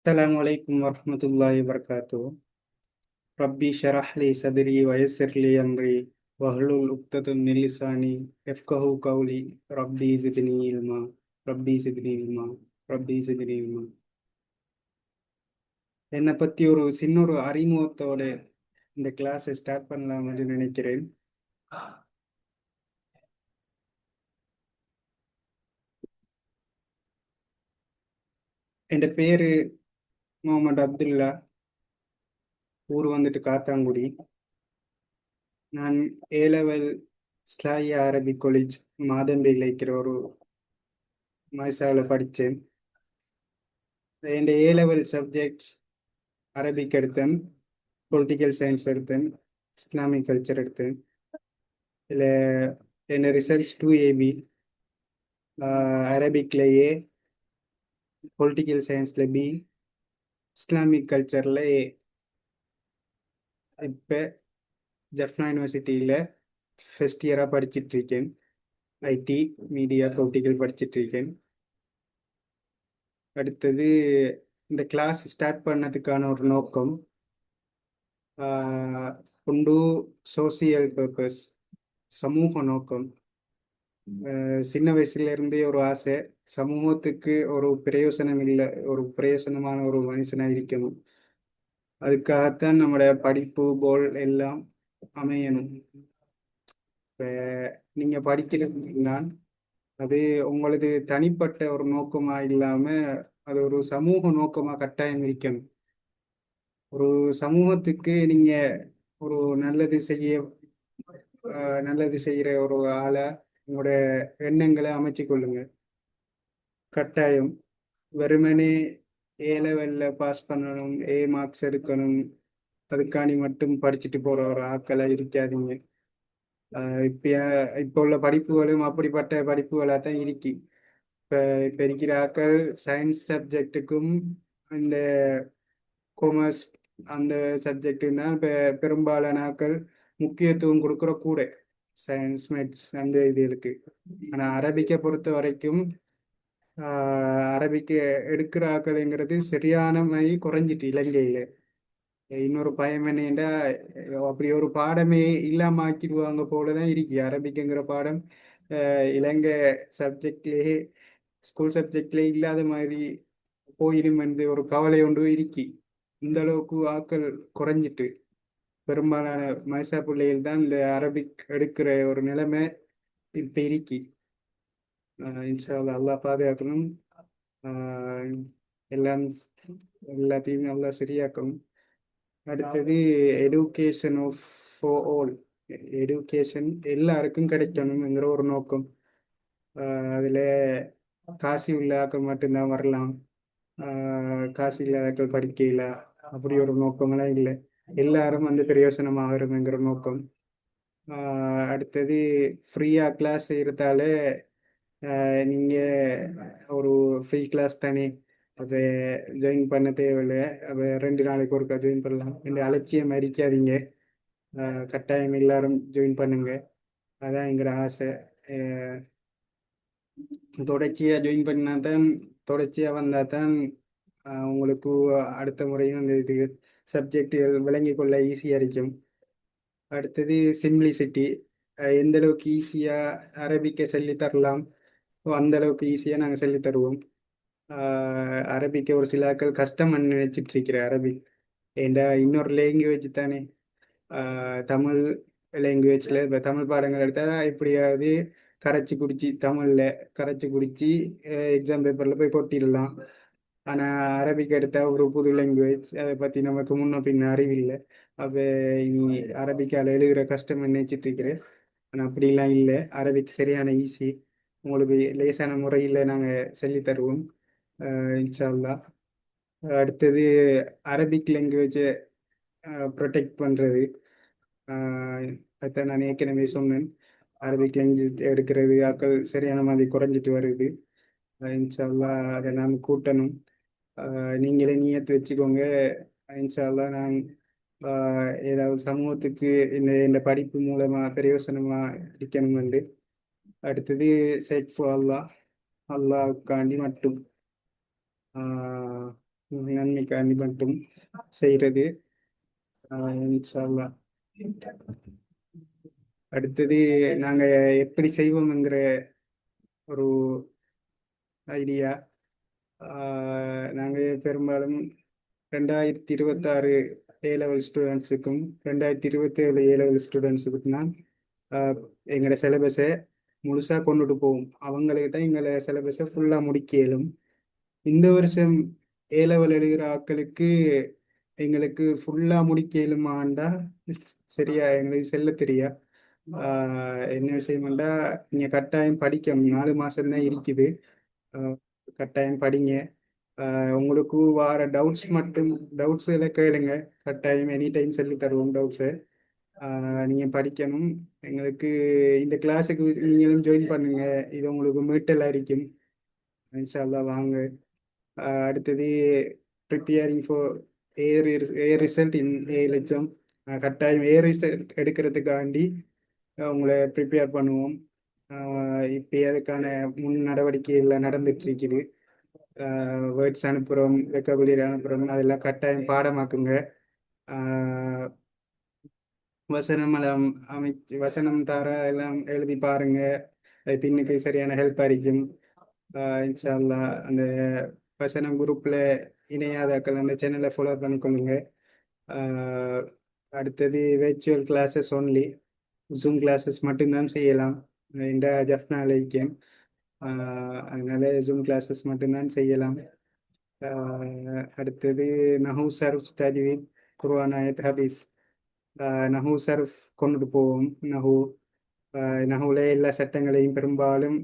السلام عليكم ورحمة الله وبركاته ربي شرح لي صدري ويسر لي أمري واحلل عقدة من لساني يفقهوا قولي ربي زدني علما ربي زدني علما ربي زدني علما என்னை பற்றி ஒரு சின்ன ஒரு அறிமுகத்தோட இந்த கிளாஸை ஸ்டார்ட் பண்ணலாம்னு நினைக்கிறேன் என் பேரு முகமது அப்துல்லா ஊர் வந்துட்டு காத்தாங்குடி. நான் ஏ லெவல் ஸ்லாயா அரபிக் காலேஜ் மாதம்பேயில் இருக்கிற ஒரு மயசாவில் படித்தேன் என் ஏ லெவல் சப்ஜெக்ட்ஸ் அரபிக் எடுத்தேன் பொலிட்டிக்கல் சயின்ஸ் எடுத்தேன் இஸ்லாமிக் கல்ச்சர் எடுத்தேன். இதில் என் ரிசல்ட்ஸ் டூ ஏபி அரபிக்கில் ஏ பொலிட்டிக்கல் சயின்ஸில் பி இஸ்லாமிக் கல்ச்சரில் இப்போ ஜஃப்னா யூனிவர்சிட்டியில் ஃபஸ்ட் இயராக படிச்சுட்டு இருக்கேன். ஐடி மீடியா பொலிட்டிக்கல் படிச்சுட்டு இருக்கேன். அடுத்தது இந்த கிளாஸ் ஸ்டார்ட் பண்ணதுக்கான ஒரு நோக்கம் உண்டு சோசியல் பர்பஸ் சமூக நோக்கம். சின்ன வயசுல இருந்தே ஒரு ஆசை. சமூகத்துக்கு ஒரு பிரயோசனம் இல்லை ஒரு பிரயோசனமான ஒரு மனுஷனா இருக்கணும். அதுக்காகத்தான் நம்முடைய படிப்பு போல் எல்லாம் அமையணும். இப்போ நீங்க படிக்கிறது அது உங்களது தனிப்பட்ட ஒரு நோக்கமா இல்லாம அது ஒரு சமூக நோக்கமா கட்டாயம் இருக்கணும். ஒரு சமூகத்துக்கு நீங்க ஒரு நல்லது செய்ய நல்லது செய்யற ஒரு ஆளை உங்களுடைய எண்ணங்களை அமைச்சு கொள்ளுங்க கட்டாயம். வெறுமனே ஏ லெவலில் பாஸ் பண்ணணும் ஏ மார்க்ஸ் எடுக்கணும். அதுக்காண்டி மட்டும் படிச்சுட்டு போகிற ஒரு ஆக்களை இருக்காதீங்க. இப்போ இப்போ உள்ள படிப்புகளும் அப்படிப்பட்ட படிப்புகளாக தான் இருக்கு. இப்போ இப்போ இருக்கிற ஆக்கள் சயின்ஸ் சப்ஜெக்டுக்கும் இந்த கொமர்ஸ் அந்த சப்ஜெக்டு தான் இப்போ பெரும்பாலான ஆக்கள் முக்கியத்துவம் கொடுக்குற கூட. சயின்ஸ் மேத்ஸ் அந்த இதுகளுக்கு ஆனால் அரபிக்கை பொறுத்த வரைக்கும் அரபிக்கு எடுக்கிற ஆக்களைங்கிறது சரியான மாதிரி குறைஞ்சிட்டு இலங்கையில். இன்னொரு பயம் என்னென்றா அப்படி ஒரு பாடமே இல்லாம ஆக்கிடுவாங்க போலதான் இருக்கு. அரபிக்குங்கிற பாடம் இலங்கை சப்ஜெக்ட்லேயே ஸ்கூல் சப்ஜெக்ட்லேயே இல்லாத மாதிரி போயிடும் என்று ஒரு கவலை ஒன்று இருக்கி. இந்த அளவுக்கு ஆக்கள் குறைஞ்சிட்டு. பெரும்பாலான மயசா பிள்ளைகள் தான் இந்த அரபிக் எடுக்கிற ஒரு நிலைமை இப்போ இருக்கி. இன்ஷா அல்லா பாதுகாக்கணும். எல்லாம் எல்லாத்தையும் நல்லா சரியாக்கணும். அடுத்தது education of for all education எல்லாருக்கும் கிடைக்கணுங்கிற ஒரு நோக்கம். அதில் காசி உள்ள ஆக்கள் மட்டும்தான் வரலாம். காசு இல்லாதாக்கள் படிக்கல. அப்படி ஒரு நோக்கமெல்லாம் இல்லை. எல்லாரும் வந்து பிரயோசனமாகிறதுங்கிற நோக்கம். அடுத்தது ஃப்ரீயாக கிளாஸ் இருந்தாலே நீங்கள் ஒரு ஃப்ரீ கிளாஸ் தானே அதை ஜாயின் பண்ண தேவையில்லை. அதை ரெண்டு நாளைக்கு ஒருக்கா ஜாயின் பண்ணலாம். ரெண்டு அலட்சியம் அரிக்காதீங்க கட்டாயம் எல்லாரும் ஜாயின் பண்ணுங்க. அதான் எங்களோட ஆசை. தொடர்ச்சியாக ஜாயின் பண்ணால் தான் தொடர்ச்சியாக வந்தால் தான் உங்களுக்கு அடுத்த முறையும் அந்த இது சப்ஜெக்டுகள் விளங்கி கொள்ள ஈஸியாக இருக்கும். அடுத்தது சிம்ப்ளிசிட்டி எந்த அளவுக்கு ஈஸியாக அரபிக்கை சொல்லி தரலாம்? அந்த அளவுக்கு ஈஸியாக நாங்கள் சொல்லி தருவோம். அரபிக்கை ஒரு சிலாக்கள் கஷ்டம்னு நினைச்சிட்டு இருக்கிற அரபிக் ஏண்டா இன்னொரு லேங்குவேஜ் தானே. தமிழ் லேங்குவேஜில் இப்போ தமிழ் பாடங்கள் எடுத்தால் எப்படியாவது கரைச்சி குடிச்சு தமிழில் கரைச்சி குடிச்சு எக்ஸாம் பேப்பரில் போய் கொட்டிடலாம். ஆனால் அரபிக் எடுத்தால் ஒரு புது லாங்குவேஜ் அதை பற்றி நமக்கு முன்ன பின்ன அறிவில்லை அப்போ நீ அரபிக்கால் எழுதுகிற கஷ்டம் நினைச்சிட்டு இருக்கிறேன் ஆனால் அப்படிலாம் இல்லை. அரபிக் சரியான ஈஸி உங்களுக்கு லேசான முறையில் நாங்கள் சொல்லி தருவோம். இன்ஷால்லா அடுத்தது அரபிக் லாங்குவேஜை ப்ரொடெக்ட் பண்ணுறது அதை நான் ஏற்கனவே சொன்னேன். அரபிக் லாங்குவேஜ் எடுக்கிறது ஆக்கள் சரியான மாதிரி குறைஞ்சிட்டு வருது. இன்ஷால்லா அதை நாம் கூட்டணும். நீங்களே நியத்து வச்சுக்கோங்க. இன்ஷால்லா நான் ஏதாவது சமூகத்துக்கு இந்த இந்த படிப்பு மூலமா பிரயோசனமா இருக்கணும் என்று அடுத்தது சைட் ஃபோ அல்லா அல்லாவுக்காண்டி மட்டும். நன்மைக்காண்டி மட்டும் செய்கிறது இன்ஷா அல்லாஹ் அடுத்தது நாங்க எப்படி செய்வோம்ங்கிற ஒரு ஐடியா. நாங்கள் பெரும்பாலும் ரெண்டாயிரத்தி இருபத்தாறு ஏ லெவல் ஸ்டூடெண்ட்ஸுக்கும் ரெண்டாயிரத்தி இருபத்தேழு ஏ லெவல் ஸ்டூடெண்ட்ஸுக்கும் தான் எங்களோட சிலபஸை முழுசாக கொண்டுட்டு போவோம். அவங்களுக்கு தான் எங்களை சிலபஸை ஃபுல்லாக முடிக்க இயலும். இந்த வருஷம் ஏ லெவல் எழுதுகிற ஆட்களுக்கு எங்களுக்கு ஃபுல்லாக முடிக்க இயலுமாண்டா சரியா எங்களுக்கு செல்ல தெரியா? என்ன விஷயம்டா நீங்கள் கட்டாயம் படிக்கணும். நாலு மாதம்தான் இருக்குது. கட்டாயம் படிங்க. உங்களுக்கு வர டவுட்ஸ் மட்டும் டவுட்ஸ் எல்லாம் கேளுங்க. கட்டாயம் எனி டைம் சொல்லி தருவோம் டவுட்ஸை நீங்கள் படிக்கணும். எங்களுக்கு இந்த கிளாஸுக்கு நீங்களும் ஜாயின் பண்ணுங்க. இது உங்களுக்கு மீட்டல் இருக்கும் இன்ஷால்லா வாங்க. அடுத்தது preparing for air air result in A exam கட்டாயம் ஏர் ரிசல்ட் எடுக்கிறதுக்காண்டி உங்களை ப்ரிப்பேர் பண்ணுவோம். இப்போ அதுக்கான முன் நடவடிக்கை எல்லாம் நடந்துட்டு இருக்குது வேர்ட்ஸ் அனுப்புகிறோம் வெக்கபுலரி அனுப்புகிறோம் அதெல்லாம் கட்டாயம் பாடமாக்குங்க. வசனம் எல்லாம் அமைச்சு வசனம் தார எல்லாம் எழுதி பாருங்க. பின்னுக்கு சரியான ஹெல்ப் இருக்கும் இன்ஷால்லா அந்த வசனம் குரூப்பில் இணையாதாக்கள் அந்த சேனலை ஃபாலோ பண்ணிக்கொள்ளுங்க அடுத்தது virtual classes only Zoom classes மட்டும்தான் செய்யலாம். இந்த ஜஃப்னா லைக்கேன் அதனால ஜூம் கிளாஸஸ் மட்டும்தான் செய்யலாம். அடுத்தது நஹூ சர்ஃப் தஜ்வீத் குர்வான் ஆயத் ஹதீஸ் நஹூ சர்ஃப் கொண்டுட்டு போவோம் நஹூ நஹூல எல்லா சட்டங்களையும் பெரும்பாலும்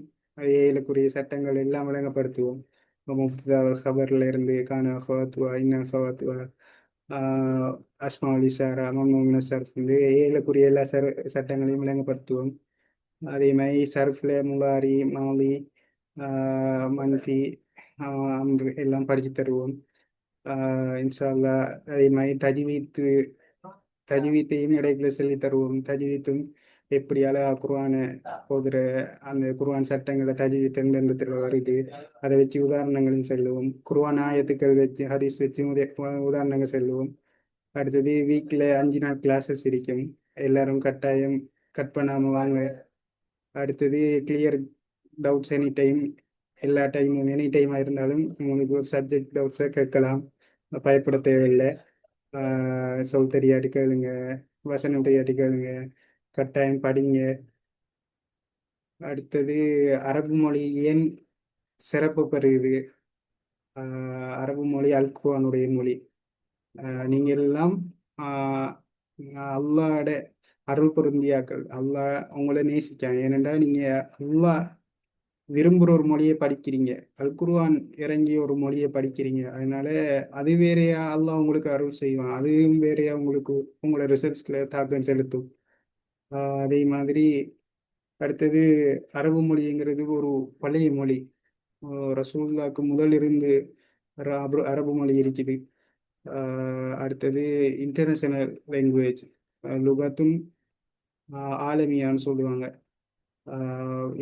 ஏழுக்குரிய சட்டங்கள் எல்லாம் விளங்கப்படுத்துவோம் முஃப்தா ஹபர்ல இருந்து கானா ஹவாத்துவா இன்ன ஹவாத்துவா அஸ்மா அலி சார் அமன் சர்ஃப் வந்து ஏழுக்குரிய எல்லா சர் சட்டங்களையும் விளங்கப்படுத்துவோம் அதே மாதிரி சர்ஃப்ல முலாரி மாலி மன்ஃபி ஆஹ் எல்லாம் படிச்சு தருவோம். இன்ஷால்லா அதே மாதிரி தஜ்வீத்து தஜ்வீத்தையும் இடையில சொல்லி தருவோம். தஜ்வீத்தும் எப்படி அழகா போதுற அந்த குர்வான் சட்டங்களை தஜ்வீத் எந்தெந்த வருது அதை வச்சு உதாரணங்களும் சொல்லுவோம். குர்வான் ஆயத்துக்கள் வச்சு ஹதீஸ் வச்சு உத- உதாரணங்கள் சொல்லுவோம். அடுத்தது வீக்ல அஞ்சு நாள் கிளாஸஸ் இருக்கும். எல்லாரும் கட்டாயம் கட் பண்ணாம வாங்க. அடுத்தது கிளியர் டவுட்ஸ் எனி டைம் எல்லா டைமும் எனி டைமாக இருந்தாலும் உங்களுக்கு ஒரு சப்ஜெக்ட் டவுட்ஸை கேட்கலாம். பயப்பட தேவையில்லை. சொல் தெரியாட்டி கேளுங்க வசனம் தெரியாட்டி கேளுங்க கட்டாயம் படிங்க. அடுத்தது அரபு மொழி ஏன் சிறப்பு பெறுகிறது அரபு மொழி அல்குவானுடைய மொழி. நீங்கள் எல்லாம் அல்லாட அருள் பொருந்தியாக்கள். அல்லா உங்களை நேசிக்கான் ஏனென்றால் நீங்கள் அல்லா விரும்புகிற ஒரு மொழியை படிக்கிறீங்க. அல்குருவான் இறங்கி இறங்கிய ஒரு மொழியை படிக்கிறீங்க. அதனால அது வேறையா அல்லாஹ் உங்களுக்கு அருள் செய்வான். அதுவும் வேறையா உங்களுக்கு உங்களோட ரிசல்ட்ஸில் தாக்கம் செலுத்தும். அதே மாதிரி அடுத்தது அரபு மொழிங்கிறது ஒரு பழைய மொழி. ரசூல்லாக்கு முதல் இருந்து அரபு மொழி இருக்குது. அடுத்தது இன்டர்நேஷனல் லாங்குவேஜ் லுகத்தும் ஆலமியான்னு சொல்லுவாங்க.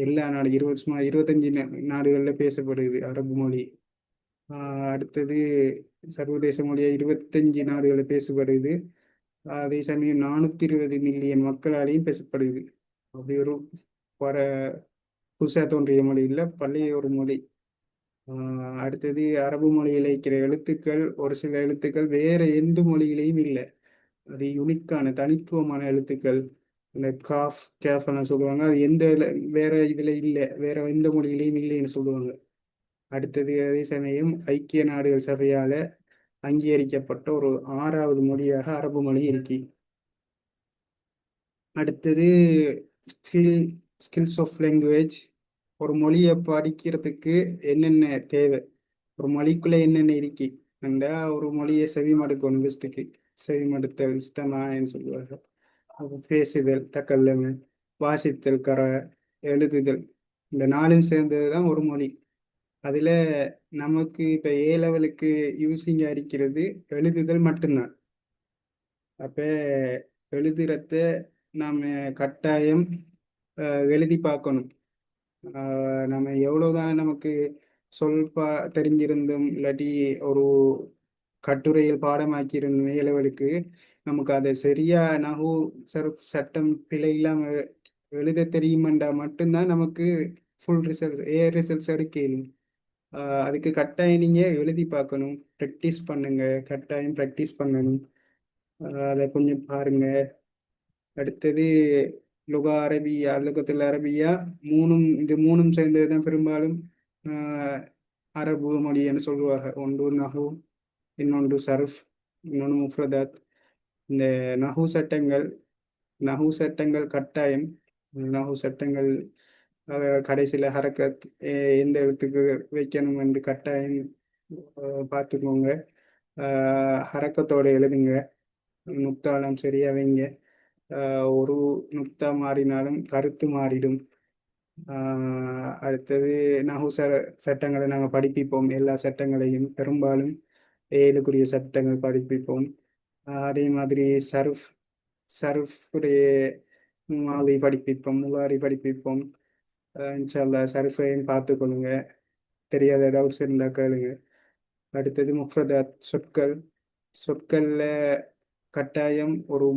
எல்லா நாடு இருபது சும்மா இருபத்தஞ்சி நாடுகளில் பேசப்படுது அரபு மொழி. அடுத்தது சர்வதேச மொழியாக இருபத்தஞ்சி நாடுகளில் பேசப்படுது. அதே சமயம் நானூற்றி இருபது மில்லியன் மக்களாலையும் பேசப்படுது. அப்படி ஒரு வர புதுசாக தோன்றிய மொழி இல்லை பழைய ஒரு மொழி. அடுத்தது அரபு மொழியில் இருக்கிற எழுத்துக்கள் ஒரு சில எழுத்துக்கள் வேற எந்த மொழியிலையும் இல்லை. அது யுனிக்கான தனித்துவமான எழுத்துக்கள். இந்த காஃப் கேஃப் எல்லாம் சொல்லுவாங்க. அது எந்த வேற இதுல இல்லை. வேற எந்த மொழியிலையும் இல்லைன்னு சொல்லுவாங்க. அடுத்தது அதே சமயம் ஐக்கிய நாடுகள் சபையால அங்கீகரிக்கப்பட்ட ஒரு ஆறாவது மொழியாக அரபு மொழி இருக்கு. அடுத்தது ஸ்கில் ஸ்கில்ஸ் ஆஃப் லாங்குவேஜ். ஒரு மொழியை படிக்கிறதுக்கு என்னென்ன தேவை? ஒரு மொழிக்குள்ள என்னென்ன இருக்கு? என்றா ஒரு மொழியை செவிமடுக்கணும் பெஸ்ட்டுக்கு செவிமடுத்தல் இஸ்தமான்னு சொல்லுவாங்க பேசுதல் தக்கல்லமு வாசித்தல் கரை எழுதுதல் இந்த நாளும் சேர்ந்தது தான் ஒரு மொழி. அதில் நமக்கு இப்போ ஏ லெவலுக்கு யூஸிங் அடிக்கிறது எழுதுதல் மட்டும்தான். அப்போ எழுதுறத நாம் கட்டாயம் எழுதி பார்க்கணும். நம்ம எவ்வளோதான் நமக்கு சொல் பா தெரிஞ்சிருந்தும் இல்லாட்டி ஒரு கட்டுரையில் பாடமாக்கியிருந்தோம் ஏ லெவலுக்கு நமக்கு அதை சரியா நகு சர் சட்டம் பிழை இல்லாம எழுத தெரியுமெண்டா மட்டும்தான் நமக்கு ஃபுல் ரிசல்ட்ஸ் ஏ ரிசல்ட்ஸ் எடுக்கணும் அதுக்கு கட்டாயம் நீங்க எழுதி பார்க்கணும் ப்ராக்டிஸ் பண்ணுங்க கட்டாயம் ப்ராக்டிஸ் பண்ணணும். அதை கொஞ்சம் பாருங்க. அடுத்தது லுகா அரபியா லுகத்தில் அரபியா மூணும் இது மூணும் சேர்ந்தது தான் பெரும்பாலும் அரபு மொழி என்று சொல்லுவாங்க. ஒன்று நகு இன்னொன்று சர்ஃப் இன்னொன்று முஃப்ரதாத். இந்த நகு சட்டங்கள் நகு சட்டங்கள் கட்டாயம் நகு சட்டங்கள் கடைசியில் ஹரக்கத் எந்த எழுத்துக்கு வைக்கணும் என்று கட்டாயம் பார்த்துக்கோங்க. ஹரக்கத்தோட எழுதுங்க. நுக்தாலாம் சரியா வைங்க. ஒரு நுக்தா மாறினாலும் கருத்து மாறிடும். அடுத்தது நகு ச சட்டங்களை நாங்கள் படிப்பிப்போம். எல்லா சட்டங்களையும் பெரும்பாலும் ஏழுக்குரிய சட்டங்கள் படிப்பிப்போம். அதே மாதிரி சர்ஃப் சர்ஃப் உடைய படிப்பிப்போம் முலாரி படிப்பிப்போம். இன்ஷால்லா சர்ஃபையும் பார்த்துக்கொள்ளுங்க தெரியாத டவுட்ஸ் இருந்தால் கேளுங்க. அடுத்தது முஃப்ரதாத் சொற்கள். சொற்களில் கட்டாயம் ஒரு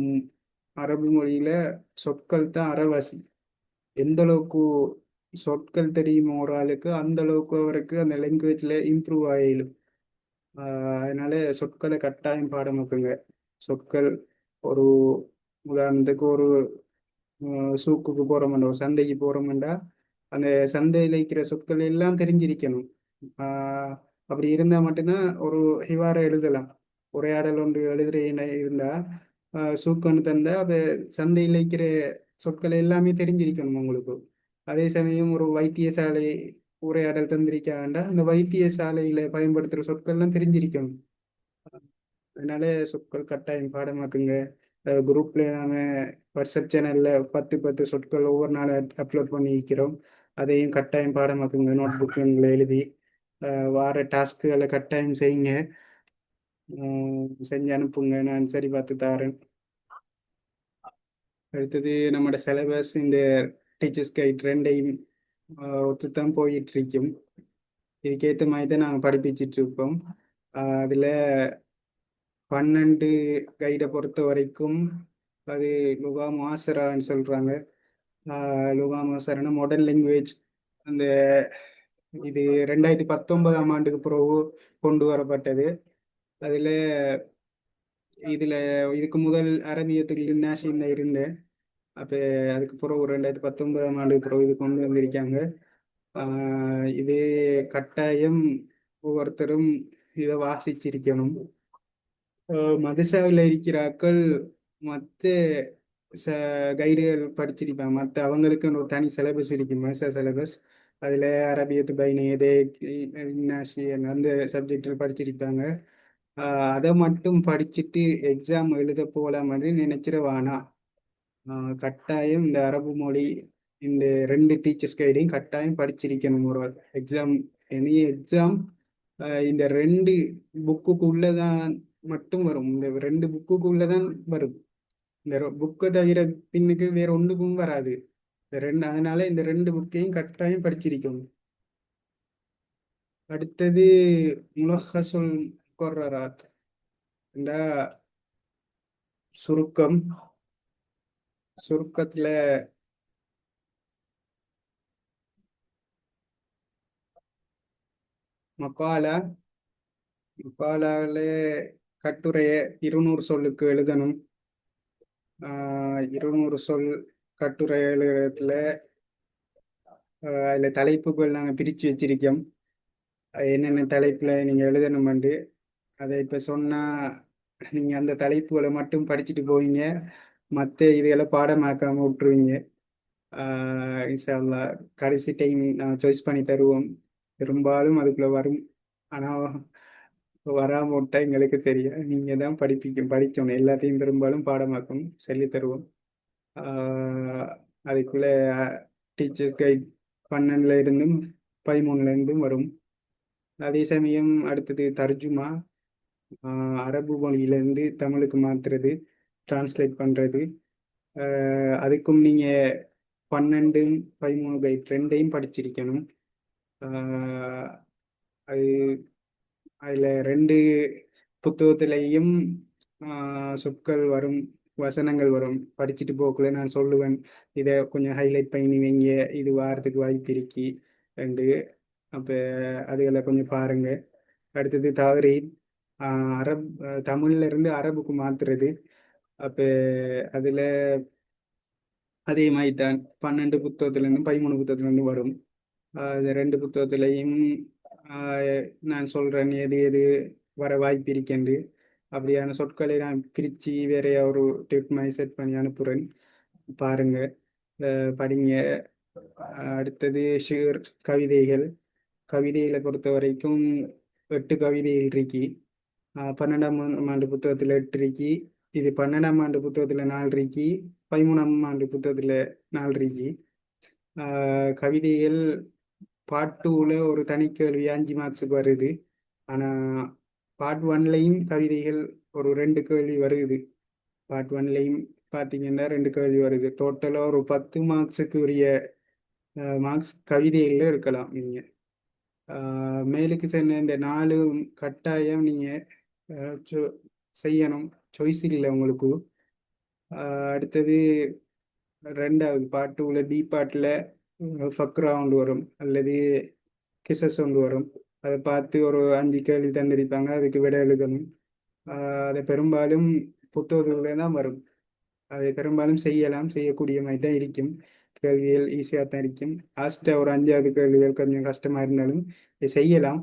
அரபு மொழியில் சொற்கள் தான் அறவாசி. எந்த அளவுக்கு சொற்கள் தெரியுமோ ஒரு ஆளுக்கு அந்த அளவுக்கு அவருக்கு அந்த லாங்குவேஜில் இம்ப்ரூவ் ஆகிடும் அதனால சொற்களை கட்டாயம் பாடம் வைக்குங்க. சொற்கள் ஒரு உதாரணத்துக்கு ஒரு சூக்குக்கு போகிறோம்னா ஒரு சந்தைக்கு போறோம்டா அந்த சந்தையில் இருக்கிற சொற்கள் எல்லாம் தெரிஞ்சிருக்கணும். அப்படி இருந்தால் மட்டும்தான் ஒரு ஹிவாரை எழுதலாம். உரையாடல் ஒன்று எழுதுற இருந்தால் சூக்கன்னு தந்தால் அப்போ சந்தையில் இருக்கிற சொற்கள் எல்லாமே தெரிஞ்சிருக்கணும் உங்களுக்கு. அதே சமயம் ஒரு வைத்தியசாலை உரையாடல் தந்திருக்காண்டா அந்த வைத்தியசாலையில் பயன்படுத்துகிற சொற்கள்லாம் தெரிஞ்சிருக்கணும். அதனால சொற்கள் கட்டாயம் பாடமாக்குங்க. குரூப்ல நாம வாட்ஸ்அப் சேனல்ல பத்து பத்து சொற்கள் ஒவ்வொரு நாளும் அப்லோட் பண்ணி வைக்கிறோம் அதையும் கட்டாயம் பாடமாக்குங்க. நோட் புக்கில் எழுதி வார டாஸ்க்குகளை கட்டாயம் செய்யுங்க. செஞ்சு அனுப்புங்க. நான் சரி பார்த்து தாரேன். அடுத்தது நம்மளோட சிலபஸ் இந்த டீச்சர்ஸ் கைட் ரெண்டையும் ஒத்துத்தான் போயிட்டு இருக்கும். இதுக்கேற்ற மாதிரி தான் நாங்கள் படிப்பிச்சிட்டு இருப்போம். அதில் பன்னெண்டு கைடை பொறுத்த வரைக்கும் அது லுகா மாசரான்னு சொல்கிறாங்க லுகா மாசரான மாடர்ன் லாங்குவேஜ் அந்த இது ரெண்டாயிரத்தி பத்தொன்பதாம் ஆண்டுக்கு பிறகு கொண்டு வரப்பட்டது. அதில் இதில் இதுக்கு முதல் அரபியத்துக்கு நேஷன் தான் இருந்தேன். அப்போ அதுக்கு பிறகு ரெண்டாயிரத்தி பத்தொன்பதாம் ஆண்டுக்கு பிறகு இது கொண்டு வந்திருக்காங்க. இது கட்டாயம் ஒவ்வொருத்தரும் இதை வாசிச்சிருக்கணும். மதுசாவில் இருக்கிறாக்கள் மற்ற ச கைடுகள் படிச்சிருப்பாங்க. மற்ற அவங்களுக்கு ஒரு தனி சிலபஸ் இருக்குது மசா சிலபஸ் அதில் அரபியத்து பைனி எதே அந்த சப்ஜெக்டில் படிச்சிருப்பாங்க. அதை மட்டும் படிச்சுட்டு எக்ஸாம் எழுத போகலாம் அப்படின்னு நினைச்சிட கட்டாயம் இந்த அரபு மொழி இந்த ரெண்டு டீச்சர்ஸ் கைடையும் கட்டாயம் படிச்சிருக்கணும் ஒரு எக்ஸாம் எனி எக்ஸாம் இந்த ரெண்டு புக்குக்குள்ளே தான் மட்டும் வரும். இந்த ரெண்டு புக்குக்குள்ளதான் வரும். இந்த புக்கு தவிர பின்னுக்கு வேற ஒன்றுக்கும் வராது. இந்த ரெண்டு அதனால இந்த ரெண்டு புக்கையும் கட்டாயம் படிச்சிருக்கணும். அடுத்தது முலஹசுல் முக்கர்ரராத் என்ற சுருக்கம். சுருக்கத்துல மக்கால மக்காலால கட்டுரையை இருநூறு சொல்லுக்கு எழுதணும். இருநூறு சொல் கட்டுரை எழுதுறதுல அதில் தலைப்புகள் நாங்கள் பிரித்து வச்சிருக்கோம். என்னென்ன தலைப்பில் நீங்கள் எழுதணுமெண்டு அதை இப்போ சொன்னால் நீங்கள் அந்த தலைப்புகளை மட்டும் படிச்சுட்டு போவீங்க. மற்ற இதுகளை பாடமாக்காமல் விட்டுருவீங்க. இன்ஷால்லா கடைசி டைம் நான் சாய்ஸ் பண்ணி தருவோம். பெரும்பாலும் அதுக்குள்ளே வரும். ஆனால் வராமல் விட்டா எங்களுக்கு தெரியும். நீங்கள் தான் படிப்பிக்க படிக்கணும். எல்லாத்தையும் பெரும்பாலும் பாடமாக்கணும். சொல்லித்தருவோம் அதுக்குள்ளே டீச்சர்ஸ் கைட் பன்னெண்டுல இருந்தும் பதிமூணுல இருந்தும் வரும். அதே சமயம் அடுத்தது தர்ஜுமா. அரபு மொழியிலேருந்து தமிழுக்கு மாற்றுறது டிரான்ஸ்லேட் பண்ணுறது அதுக்கும் நீங்கள் பன்னெண்டு பதிமூணு கைட் ரெண்டையும் படிச்சிருக்கணும். அது அதில் ரெண்டு புத்தகத்திலையும் சொற்கள் வரும் வசனங்கள் வரும். படிச்சுட்டு போக்குள்ள நான் சொல்லுவேன். இதை கொஞ்சம் ஹைலைட் பண்ணி வைங்க. இது வாரத்துக்கு வாய்ப்பு இருக்கி. ரெண்டு. அப்போ அதுகளை கொஞ்சம் பாருங்க. அடுத்தது தவறி அரப் தமிழ்லேருந்து அரபுக்கு மாத்துறது. அப்போ அதில் அதே மாதிரி தான் பன்னெண்டு புத்தகத்துலேருந்து பதிமூணு புத்தகத்துலேருந்து வரும். அது ரெண்டு புத்தகத்துலேயும் நான் சொல்கிறேன் எது எது வர வாய்ப்பு இருக்கேன் அப்படியான சொற்களை நான் பிரித்து வேற ஒரு டிப் மாதிரி செட் பண்ணி அனுப்புகிறேன் பாருங்க. படிங்க. அடுத்தது ஷிர் கவிதைகள். கவிதைகளை பொறுத்த வரைக்கும் எட்டு கவிதைகள் இருக்கி. பன்னெண்டாம் ஆண்டு புத்தகத்தில் எட்டு இருக்கு. இது பன்னெண்டாம் ஆண்டு புத்தகத்தில் நாலு இருக்கு. பதிமூணாம் ஆண்டு புத்தகத்தில் நாலு இருக்கி. கவிதைகள் பார்ட் டூவில் ஒரு தனி கேள்வி அஞ்சு மார்க்ஸுக்கு வருது. ஆனால் பார்ட் ஒன்லையும் கவிதைகள் ஒரு ரெண்டு கேள்வி வருது. பார்ட் ஒன்லையும் பார்த்தீங்கன்னா ரெண்டு கேள்வி வருது. டோட்டலாக ஒரு பத்து மார்க்ஸுக்கு உரிய மார்க்ஸ் கவிதைகளில் எடுக்கலாம் நீங்கள் மேலுக்கு சென்ன இந்த நாலு கட்டாயம் நீங்கள் செய்யணும். சாய்ஸ் இல்லை உங்களுக்கு. அடுத்தது ரெண்டாவது பாட்டு உள்ள பி பாட்டில் ஃபக்ரா ஒன்று வரும். அல்லது கிசஸ் ஒன்று வரும். அதை பார்த்து ஒரு அஞ்சு கேள்வி தந்திருப்பாங்க. அதுக்கு விட எழுதணும். அதை பெரும்பாலும் புத்தகத்துல தான் வரும். அதை பெரும்பாலும் செய்யலாம். செய்யக்கூடிய மாதிரி தான் இருக்கும். கேள்விகள் ஈஸியாக தான் இருக்கும். லாஸ்ட்டாக ஒரு அஞ்சாவது கேள்விகள் கொஞ்சம் கஷ்டமாக இருந்தாலும் செய்யலாம்.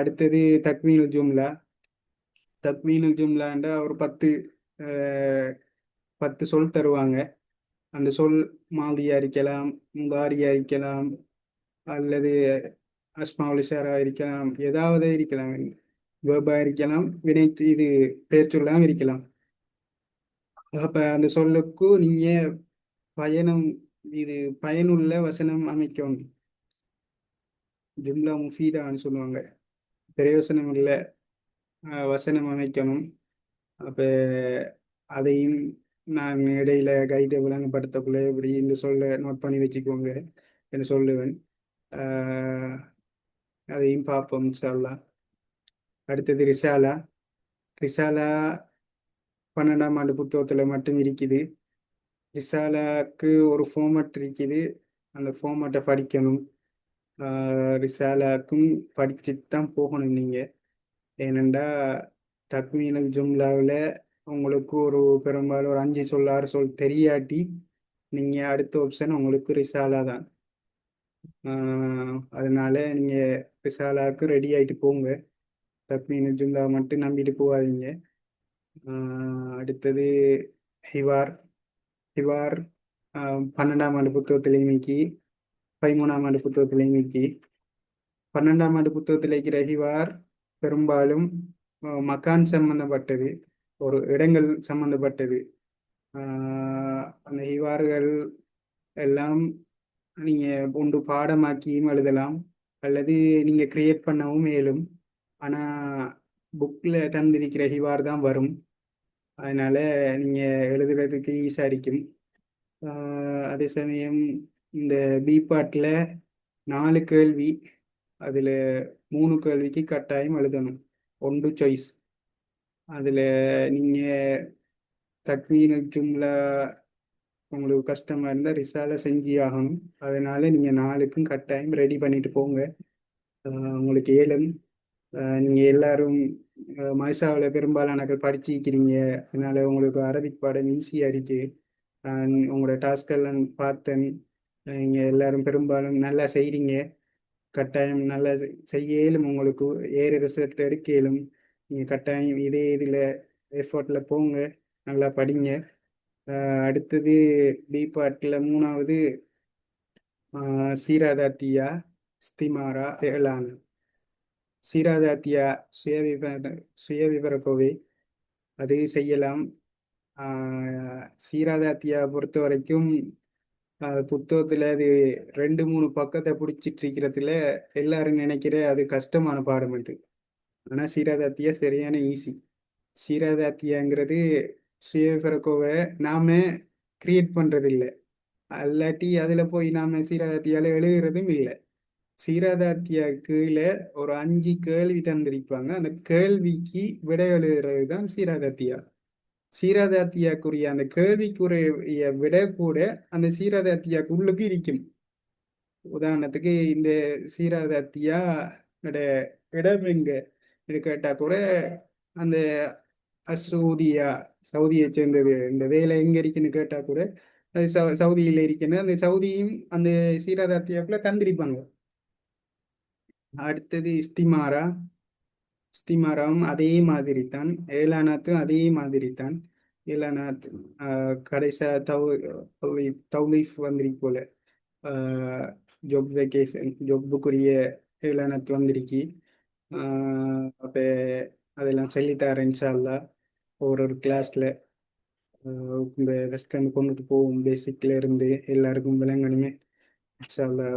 அடுத்தது தக்மீல் ஜும்லா. தக்மீல் ஜும்லாண்டா ஒரு பத்து பத்து சொல் தருவாங்க. அந்த சொல் மாதியா இருக்கலாம் முதாரியா இருக்கலாம் அல்லது அஸ்மாவுலிசாரா இருக்கலாம் ஏதாவது இருக்கலாம். வேபா இருக்கலாம் வினை இது பெயர் சொல்லாம் இருக்கலாம். அப்ப அந்த சொல்லுக்கு நீங்க பயணம் இது பயனுள்ள வசனம் அமைக்கணும் ஜும்லா முஃபீதான்னு சொல்லுவாங்க. பிரயோசனம் இல்லை. வசனம் அமைக்கணும். அப்போ அதையும் நான் இடையில கைடை விளங்கப்படுத்தக்குள்ள இப்படி இந்த சொல்ல நோட் பண்ணி வச்சுக்கோங்க என்று சொல்லுவேன். அதையும் பார்ப்போம் சொல்லலாம் அடுத்தது ரிசாலா. ரிசாலா பன்னெண்டாம் ஆண்டு புத்தகத்தில் மட்டும் இருக்குது. ரிசாலாக்கு ஒரு ஃபார்மட் இருக்குது. அந்த ஃபார்மட்டை படிக்கணும். ரிசாலாக்கும் படிச்சுட்டு தான் போகணும் நீங்கள் ஏனெண்டா தக்மீனல் ஜும்லாவில் உங்களுக்கு ஒரு பெரும்பாலும் ஒரு அஞ்சு சொல் ஆறு சொல் தெரியாட்டி நீங்கள் அடுத்த ஆப்ஷன் உங்களுக்கு ரிசாலா தான். அதனால நீங்கள் ரிசாலாவுக்கு ரெடி ஆகிட்டு போங்க. தக்மீனல் ஜும்லா மட்டும் நம்பிட்டு போகாதீங்க. அடுத்தது ஹிவார். ஹிவார் பன்னெண்டாம் ஆண்டு புத்தகத்தில் இன்னைக்கு பதிமூணாம் ஆண்டு புத்தகத்தில் இன்னைக்கு பன்னெண்டாம் ஆண்டு புத்தகத்தில் இருக்கிற ஹிவார் பெரும்பாலும் மக்கான் சம்பந்தப்பட்டது. ஒரு இடங்கள் சம்பந்தப்பட்டது. அந்த ஹிவார்கள் எல்லாம் நீங்கள் ஒன்று பாடமாக்கியும் எழுதலாம் அல்லது நீங்கள் கிரியேட் பண்ணவும் மேலும். ஆனால் புக்கில் தந்திருக்கிற ஹிவார் தான் வரும். அதனால் நீங்கள் எழுதுறதுக்கு ஈஸியாக இருக்கும். அதே சமயம் இந்த பி பாட்டில் நாலு கேள்வி அதில் மூணு கேள்விக்கு கட்டாயம் எழுதணும். ஒன்று சாய்ஸ் அதில் நீங்கள் தக்வீன ஜும்லா உங்களுக்கு கஷ்டமாக இருந்தால் ரிசால செஞ்சு ஆகணும். அதனால நீங்கள் நாளுக்கும் கட்டாயம் ரெடி பண்ணிட்டு போங்க. உங்களுக்கு ஏலம். நீங்கள் எல்லாரும் மைசாவில் பெரும்பாலானக்கள் படிச்சிருக்கிறீங்க அதனால உங்களுக்கு அரபிக் பாடம் ஈஸியாக இருக்கு. உங்களோட டாஸ்கெல்லாம் பார்த்தேன். நீங்கள் எல்லாரும் பெரும்பாலும் நல்லா செய்கிறீங்க கட்டாயம் நல்லா செய்யலும் உங்களுக்கு ஏறு ரிசல்ட் எடுக்கலும். நீங்கள் கட்டாயம் இதே இதில் எஃபர்ட்டில் போங்க நல்லா படிங்க. அடுத்தது பி பார்ட்டில் மூணாவது சீராதாத்தியா ஸ்திமாரா ஏழான சீராதாத்தியா சுயவிபர சுயவிவர கோவை அது செய்யலாம். சீராதாத்தியா பொறுத்த வரைக்கும் புத்தகத்தில் அது ரெண்டு மூணு பக்கத்தை பிடிச்சிட்டு இருக்கிறதுல எல்லாரும் நினைக்கிற அது கஷ்டமான பாடம் என்று ஆனால் சீராதாத்தியா சரியான ஈஸி சீராதாத்தியாங்கிறது சுயபிறக்கோவை நாம கிரியேட் பண்ணுறது இல்லை அல்லாட்டி அதில் போய் நாம சீராதாத்தியால் எழுதுறதும் இல்லை. சீராதாத்தியா கீழே ஒரு அஞ்சு கேள்வி தந்திருப்பாங்க. அந்த கேள்விக்கு விடை எழுதுறது தான் சீராதாத்தியா சீராதாத்தியாக்குரிய அந்த கேள்விக்குரிய விடை கூட அந்த சீராதாத்தியாக்கு உள்ளுக்கு இருக்கும். உதாரணத்துக்கு இந்த சீராதாத்தியா இடம் எங்க? கேட்டா கூட அந்த அசூதியா சவுதியை சேர்ந்தது இந்த வேலை எங்க இருக்குன்னு கேட்டா கூட அது ச சவுதியில் இருக்கணும் அந்த சவுதியும் அந்த சீராதாத்தியாக்குள்ள தந்திருப்பாங்க. அடுத்தது இஸ்திமாரா. இஸ்திமாராவும் அதே மாதிரி தான் ஏலானாத்தும் அதே மாதிரி தான் ஏலானாத் கடைசா தௌ தௌலீஃப் வந்திருக்கு போல. ஜொப் வெக்கேஷன் ஜொப்புக்குரிய ஏலானாத் வந்திருக்கு. அப்போ அதெல்லாம் சொல்லித்தரேன் இன்ஷால்லா ஒரு ஒரு கிளாஸில் இந்த வெஸ்டர்ன் கொண்டுட்டு போவோம் பேசிக்ல இருந்து எல்லாருக்கும் விளங்கணுமே. இன்ஷால்லா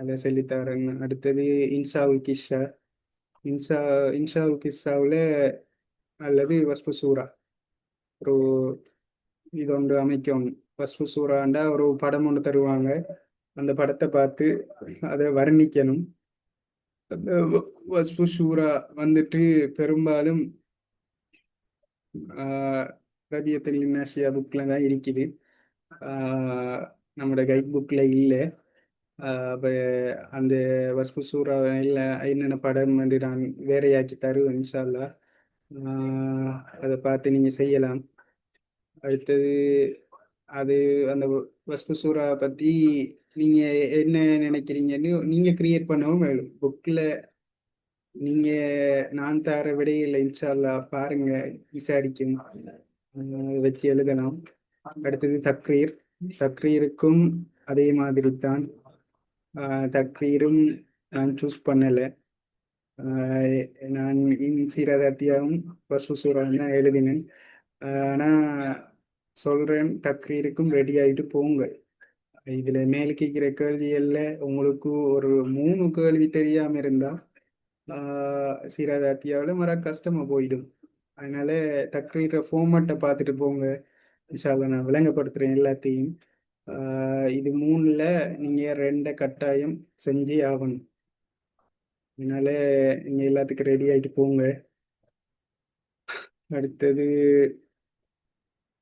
அதை சொல்லித்தரேன் அடுத்தது இன்சாவுல் கிஷா இன்சா இன்ஷாவுல் கிஷாவில் அல்லது வஸ்பு சூரா. ஒரு இது ஒன்று அமைக்கும். வஸ்பு சூறாண்டா ஒரு படம் ஒன்று தருவாங்க. அந்த படத்தை பார்த்து அதை வர்ணிக்கணும். வஸ்பு சூரா வந்துட்டு பெரும்பாலும் ரபியத்தில் இன்னாஷியா புக்கில் தான் இருக்குது. நம்மளோட கைட் புக்கில் இல்லை. அப்போ அந்த வஸ்பு சூரா இல்லை என்னென்ன படம் என்று நான் வேறையாக்கி தருவேன் இன்ஷால்லா அதை பார்த்து நீங்கள் செய்யலாம். அடுத்தது அது அந்த வஸ்பு சூரா பற்றி நீங்க என்ன நினைக்கிறீங்கன்னு நீங்க கிரியேட் பண்ணவும் வேணும். புக்ல நீங்க நான் தர விடையில இன்ஷால்லா பாருங்க. விசாரிக்கும். வச்சு எழுதலாம். அடுத்தது தக்ரீர். தக்ரீருக்கும் அதே மாதிரி தான் தக்ரீரும் நான் சூஸ் பண்ணலை. நான் இன்சிரதாத்தியாவும் பசு சூறாவும் தான் எழுதினேன். ஆனால் சொல்கிறேன் தக்ரீருக்கும் ரெடி ஆகிட்டு போங்க. இதில் மேல் கேட்கிற கேள்விகள்ல உங்களுக்கு ஒரு மூணு கேள்வி தெரியாமல் இருந்தால் சீராதாத்தியாவில் மர கஷ்டமாக போயிடும். அதனால தக்ரீர ஃபார்மட்டை பார்த்துட்டு போங்க. இன்ஷால்லா நான் விளங்கப்படுத்துகிறேன் எல்லாத்தையும். இது மூணில் நீங்கள் ரெண்டை கட்டாயம் செஞ்சே ஆகணும். அதனால நீங்கள் எல்லாத்துக்கும் ரெடி ஆகிட்டு போங்க. அடுத்தது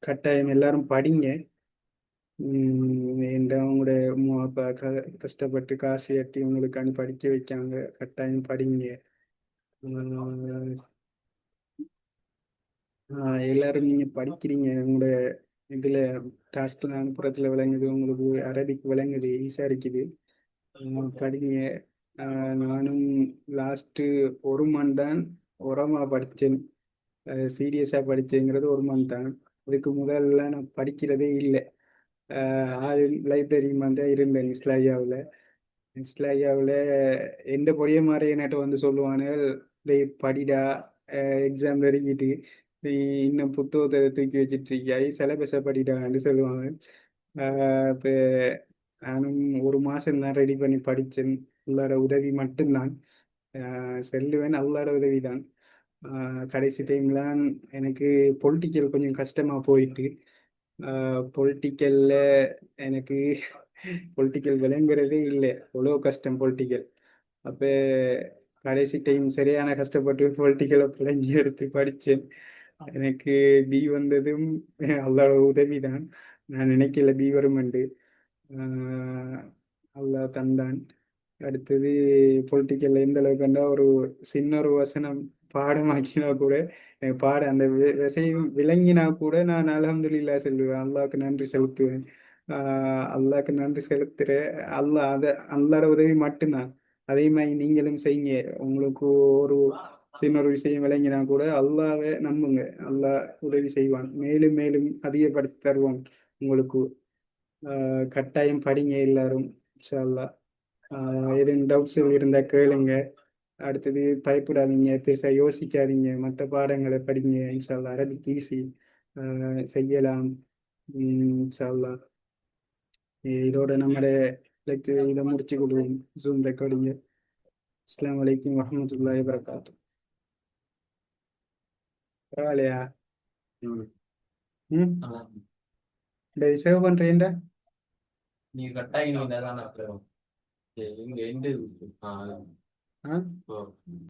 கட்டாயம் எல்லாரும் படிங்க. என்ற அவங்களோட கஷ்டப்பட்டு காசு கட்டி உங்களுக்கு படிக்க வைக்காங்க கட்டாயம் படிங்க. எல்லாரும் நீங்க படிக்கிறீங்க. உங்களோட இதுல டாஸ்க்ல அனுப்புறதுல விளங்குது உங்களுக்கு அரபிக் விளங்குது ஈஸியா இருக்குது. படிங்க. நானும் லாஸ்ட்டு ஒரு மந்த் தான் உரமா படித்தேன் சீரியஸாக படித்தேங்கிறது ஒரு மந்த் தான். அதுக்கு முதல்ல நான் படிக்கிறதே இல்லை. லைப்ரரி மாதிரி தான் இருந்தேன் இஸ்லாயாவில். இஸ்லாயாவில் எந்த பொடிய மாதிரி என்கிட்ட வந்து சொல்லுவானு டேய் படிடா எக்ஸாம் எழுதிட்டு நீ இன்னும் புத்தகத்தை தூக்கி வச்சுட்டு இருக்கியாய் சிலபஸை படிடான்னு சொல்லுவாங்க. இப்போ நானும் ஒரு மாதம் தான் ரெடி பண்ணி படித்தேன் அல்லாட உதவி மட்டும்தான். செல்லுவேன் அல்லாட உதவி தான் கடைசி டைம்லாம் எனக்கு பொலிட்டிக்கல் கொஞ்சம் கஷ்டமாக போயிட்டு பொலிட்டிக்கல்ல எனக்கு பொலிட்டிக்கல் விளங்குறதே இல்லை. அவ்வளோ கஷ்டம் பொலிட்டிக்கல் அப்போ கடைசி டைம் சரியான கஷ்டப்பட்டு பொலிட்டிக்கலை பிழைஞ்சி எடுத்து படித்தேன் எனக்கு பி வந்ததும் அல்லாட உதவி தான் நான் நினைக்கல பி வரும் என்று. அல்லா தந்தான். அடுத்தது பொலிட்டிக்கலில் எந்த அளவுக்கு ஒரு சின்ன ஒரு வசனம். பாடமாக்கினா கூட எனக்கு பாட அந்த விஷயம் விளங்கினா கூட நான் அலமதுல்லா செல்வேன் அல்லாவுக்கு நன்றி செலுத்துவேன். அல்லாவுக்கு நன்றி செலுத்துறேன் அல்லா அதை அல்லாட உதவி மட்டும்தான். அதே மாதிரி நீங்களும் செய்யுங்க. உங்களுக்கு ஒரு சின்ன ஒரு விஷயம் விளங்கினா கூட அல்லாவே நம்புங்க. அல்லா உதவி செய்வான். மேலும் மேலும் அதிகப்படுத்தி தருவான் உங்களுக்கு. கட்டாயம் படிங்க எல்லாரும் அல்லா எதுவும் டவுட்ஸ் இருந்தால் கேளுங்க. அடுத்தது பயப்படாதீங்க பெருசாக யோசிக்காதீங்க. மற்ற பாடங்களை படிங்க இன்ஷால்லா அரபிக் ஈஸி செய்யலாம். இன்ஷால்லா இதோட நம்மளோட லெக்சர் இதை முடிச்சு கொள்வோம் ஜூம் ரெக்கார்டிங்க அஸ்லாம் வலைக்கம் வரமத்துல்லாஹி வரகாத்து பரவாயில்லையா? ம். சேவ் பண்ணுறேன்டா நீ கட்டாயம் இங்க எந்த ஆ ஆ হ্যাঁ